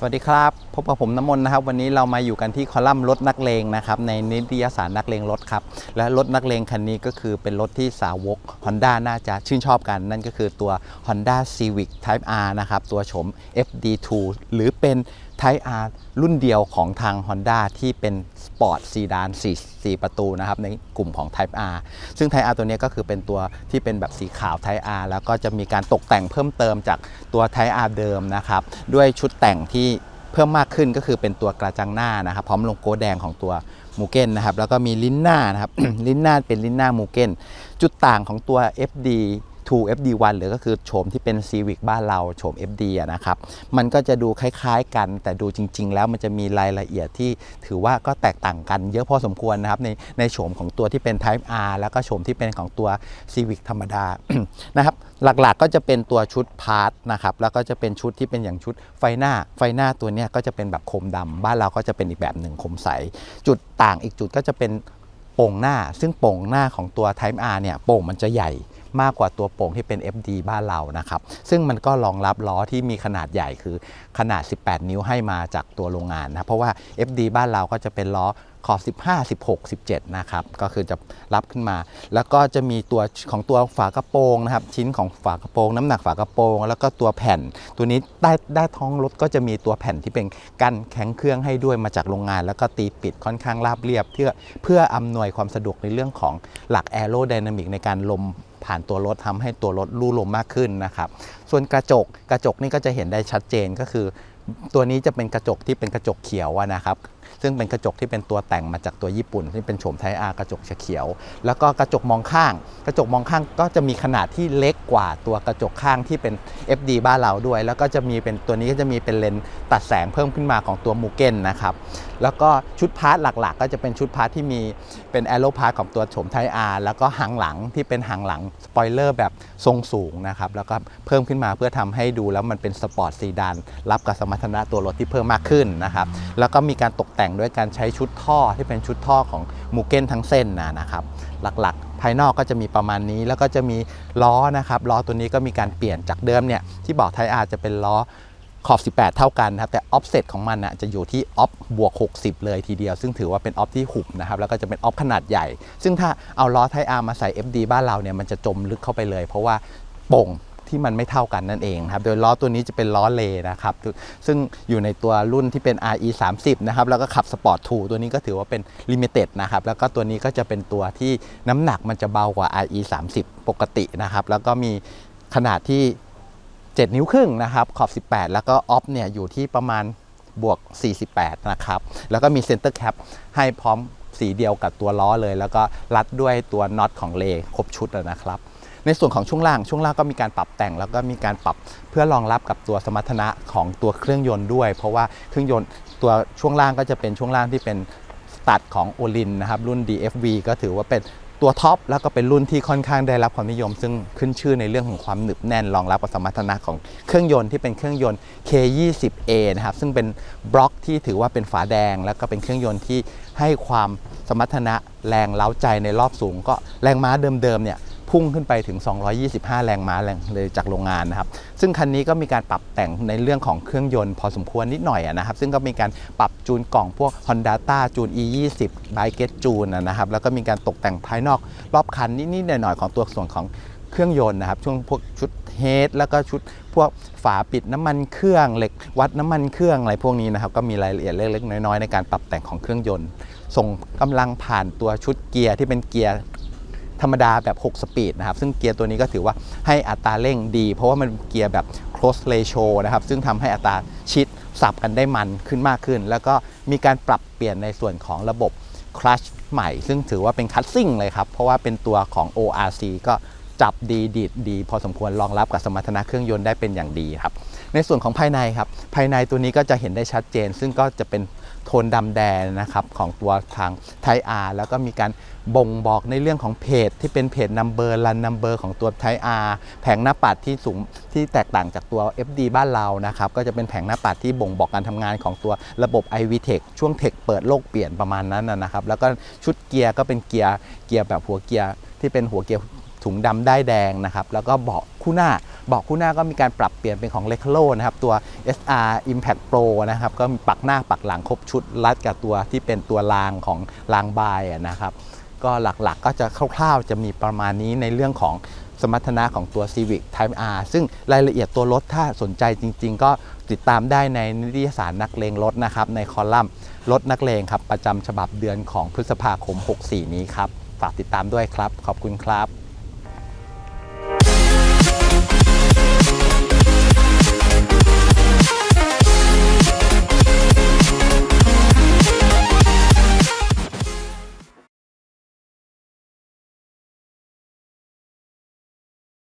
สวัสดีครับพบกับผมน้ำมนต์นะครับ วันนี้เรามาอยู่กันที่คอลัมน์รถนักเลงนะครับในนิตยสารนักเลงรถครับและรถนักเลงคันนี้ก็คือเป็นรถที่สาวก Honda น่าจะชื่นชอบกัน นั่นก็คือตัว Honda Civic Type R นะครับตัวโฉม FD2 หรือเป็น Type R รุ่นเดียวของทาง Honda ที่เป็นสปอร์ตซีดาน4 4 ประตูนะครับในกลุ่มของ Type R ซึ่ง Type R ตัวนี้ก็คือเป็นตัวที่เป็นแบบสีขาว Type R แล้วก็จะมีการตกแต่งเพิ่มเติมจากตัว Type R เดิมนะครับ ด้วยชุดแต่งที่เพิ่มมากขึ้นก็คือเป็นตัวกระจังหน้านะครับ พร้อมโลโก้แดงของตัวมูเก้นนะครับแล้วก็มีลิ้นหน้านะครับ ลิ้นหน้าเป็นลิ้นหน้ามูเก้นจุดต่างของตัว FD 2 FD1 หรือก็คือโฉมที่เป็น Civic บ้านเราโฉม FD นะครับ มันก็จะดูคล้ายๆกัน แต่ดูจริง ๆ แล้วมันจะมีรายละเอียดที่ถือว่าก็แตกต่างกันเยอะพอสมควรนะครับ ในในโฉมของตัวที่เป็น Type R แล้วก็โฉมที่เป็นของตัว Civic ธรรมดานะครับหลักๆก็จะเป็นตัวชุดพาร์ทนะครับแล้วก็จะเป็นชุดที่เป็นอย่างชุดไฟหน้า ไฟหน้าตัวนี้ก็จะเป็นแบบโคมดำบ้านเราก็จะเป็นอีกแบบหนึ่งโคมใส จุดต่างอีกจุดก็จะเป็นโป่งหน้า ซึ่งโป่งหน้าของตัว Type R เนี่ยโป่งมันจะใหญ่ มากกว่าตัวโป่งที่เป็น FD บ้านเรานะครับ ซึ่งมันก็รองรับล้อที่มีขนาดใหญ่คือขนาด 18 นิ้วให้มาจากตัวโรงงานนะเพราะว่า FD บ้านเราก็จะเป็นล้อ ขอบ 15 16 17 นะครับ ก็คือจะรับขึ้นมา แล้วก็จะมีตัวของตัวฝากระโปรงนะครับ ชิ้นของฝากระโปรง น้ำหนักฝากระโปรง แล้วก็ตัวแผ่น ตัวนี้ใต้ใต้ท้องรถก็จะมีตัวแผ่นที่เป็นกั้นแข็งเครื่องให้ด้วยมาจากโรงงาน แล้วก็ตีปิดค่อนข้างราบเรียบ เพื่อเพื่ออำนวยความสะดวกในเรื่องของหลักแอโรไดนามิกในการลมผ่านตัวรถทำให้ตัวรถลู่ลมมากขึ้นนะครับ ส่วนกระจกกระจกนี่ก็จะเห็นได้ชัดเจนก็คือ ตัวนี้จะเป็นกระจกที่เป็นกระจกเขียวนะครับ ซึ่งเป็นกระจกที่เป็นตัวแต่งมาจากตัวญี่ปุ่นที่เป็นโฉมไทอากระจกเขียว แล้วก็กระจกมองข้าง กระจกมองข้างก็จะมีขนาดที่เล็กกว่าตัวกระจกข้างที่เป็น FD บ้านเราด้วย แล้วก็จะมีเป็นตัวนี้ก็จะมีเป็นเลนส์ตัดแสงเพิ่มขึ้นมาของตัวมูเก้นนะครับแล้วก็ชุดพาร์ทหลักๆ ก็จะเป็นชุดพาร์ทที่มีเป็นแอโรพาร์ทของตัวโฉมไทอาร์แล้วก็หางหลังที่เป็นหางหลังสปอยเลอร์แบบทรงสูงนะครับแล้วก็เพิ่มขึ้นมาเพื่อทำให้ดูแล้วมันเป็นสปอร์ตซีดานรับกับสมรรถนะตัวรถที่เพิ่มมากขึ้นนะครับแล้วก็มีการตกแต่งด้วยการใช้ชุดท่อที่เป็นชุดท่อของมูเก้นทั้งเส้นนะนะครับ หลักๆ ภายนอกก็จะมีประมาณนี้แล้วก็จะมีล้อนะครับล้อตัวนี้ก็มีการเปลี่ยนจากเดิมเนี่ยที่บอกไทยอาร์จะเป็นล้อขอบ 18 เท่ากันนะครับ แต่ offset ของมันนะจะอยู่ที่ off บวก 60 เลยทีเดียว ซึ่งถือว่าเป็น off ที่หุบนะครับ แล้วก็จะเป็น off ขนาดใหญ่ ซึ่งถ้าเอาล้อไทอาร์มาใส่ FD บ้านเราเนี่ย มันจะจมลึกเข้าไปเลย เพราะว่าโป่ง ที่มันไม่เท่ากันนั่นเองครับ โดยล้อตัวนี้จะเป็นล้อเลนะครับ ซึ่งอยู่ในตัวรุ่นที่เป็น RE 30นะครับ แล้วก็ขับ Sport 2ตัวนี้ก็ถือว่าเป็น Limited นะครับ แล้วก็ตัวนี้ก็จะเป็นตัวที่น้ำหนักมันจะเบากว่า RE 30ปกตินะครับ แล้วก็มีขนาดที่ 7 นิ้วครึ่งนะครับ ขอบ 18 แล้วก็ออฟเนี่ยอยู่ที่ประมาณบวก 48 นะครับ แล้วก็มีเซนเตอร์แคปให้พร้อมสีเดียวกับตัวล้อเลย แล้วก็รัดด้วยตัวน็อตของเลครบชุดแล้วนะครับ ในส่วนของช่วงล่างช่วงล่างก็มีการปรับแต่ง แล้วก็มีการปรับเพื่อรองรับกับตัวสมรรถนะของตัวเครื่องยนต์ด้วย เพราะว่าเครื่องยนต์ตัวช่วงล่างก็จะเป็นช่วงล่างที่เป็นสตัดของโอลินนะครับรุ่น DFV ก็ถือว่าเป็นตัวท็อปแล้วก็เป็นรุ่นที่ค่อนข้างได้รับความนิยม ซึ่งขึ้นชื่อในเรื่องของความหนึบแน่นรองรับกับสมรรถนะของเครื่องยนต์ที่เป็นเครื่องยนต์ K20A นะครับซึ่งเป็นบล็อกที่ถือว่าเป็นฝาแดง แล้วก็เป็นเครื่องยนต์ที่ให้ความสมรรถนะแรงเล้าใจในรอบสูง ก็แรงม้าเดิมๆเนี่ย พุ่งขึ้นไปถึง 225 แรงม้าแรงเลยจากโรงงานนะครับ ซึ่งคันนี้ก็มีการปรับแต่งในเรื่องของเครื่องยนต์พอสมควรนิดหน่อยนะครับ ซึ่งก็มีการปรับจูนกล่องพวก Honda t a จูน E20 b i g e t จูนนะครับ แล้วก็มีการตกแต่งภายนอกรอบคันนิดๆหน่อยๆของตัวส่วนของเครื่องยนต์นะครับช่วงพวกชุดเฮดแล้วก็ชุดพวกฝาปิดน้ำมันเครื่องเหล็กวัดน้ำมันเครื่องอะไรพวกนี้นะครับก็มีรายละเอียดเล็กๆน้อยๆในการปรับแต่งของเครื่องยนต์ ส่งกำลังผ่านตัวชุดเกียร์ที่เป็นเกียร์ ธรรมดาแบบ 6 สปีดนะครับ ซึ่งเกียร์ตัวนี้ก็ถือว่าให้อัตราเร่งดี เพราะว่ามันเกียร์แบบ close ratio นะครับ ซึ่งทำให้อัตราชิดสับกันได้มันขึ้นมากขึ้น แล้วก็มีการปรับเปลี่ยนในส่วนของระบบคลัชใหม่ ซึ่งถือว่าเป็นคัตซิ่งเลยครับ เพราะว่าเป็นตัวของ ORC ก็จับดีดีดดี พอสมควรรองรับกับสมรรถนะเครื่องยนต์ได้เป็นอย่างดีครับ ในส่วนของภายในครับ ภายในตัวนี้ก็จะเห็นได้ชัดเจน ซึ่งก็จะเป็น โทนดำแดงนะครับของตัวทางไทอาร์แล้วก็มีการบ่งบอกในเรื่องของเพจที่เป็นเพจนัมเบอร์รันนัมเบอร์ของตัวไทอาร์แผงหน้าปัดที่สูงที่แตกต่างจากตัว FD บ้านเรานะครับก็จะเป็นแผงหน้าปัดที่บ่งบอกการทำงานของตัวระบบ i v t e c h ช่วงเทคเปิดโลกเปลี่ยนประมาณนั้นนะครับ แล้วก็ชุดเกียร์ก็เป็นเกียร์เกียร์แบบหัวเกียร์ที่เป็นหัวเกียร์ถุงดำได้แดงนะครับแล้วก็เบาะคู่หน้า บาะคู่หน้าก็มีการปรับเปลี่ยนเป็นของ l e c o นะครับตัว SR Impact Pro นะครับก็มีปักหน้าปักหลังครบชุดรัดกับตัวที่เป็นตัวรางของรางบายนะครับก็หลักๆก็จะคร่าวๆ จะมีประมาณนี้ในเรื่องของสมรรถนะของตัว Civic Type R ซึ่งรายละเอียดตัวรถถ้าสนใจจริง ๆ ก็ติดตามได้ในนิตยสารนักเลงรถนะครับ ในคอลัมน์รถนักเลงครับ ประจำฉบับเดือนของพฤษภาคม 64 นี้ครับ ฝากติดตามด้วยครับ ขอบคุณครับ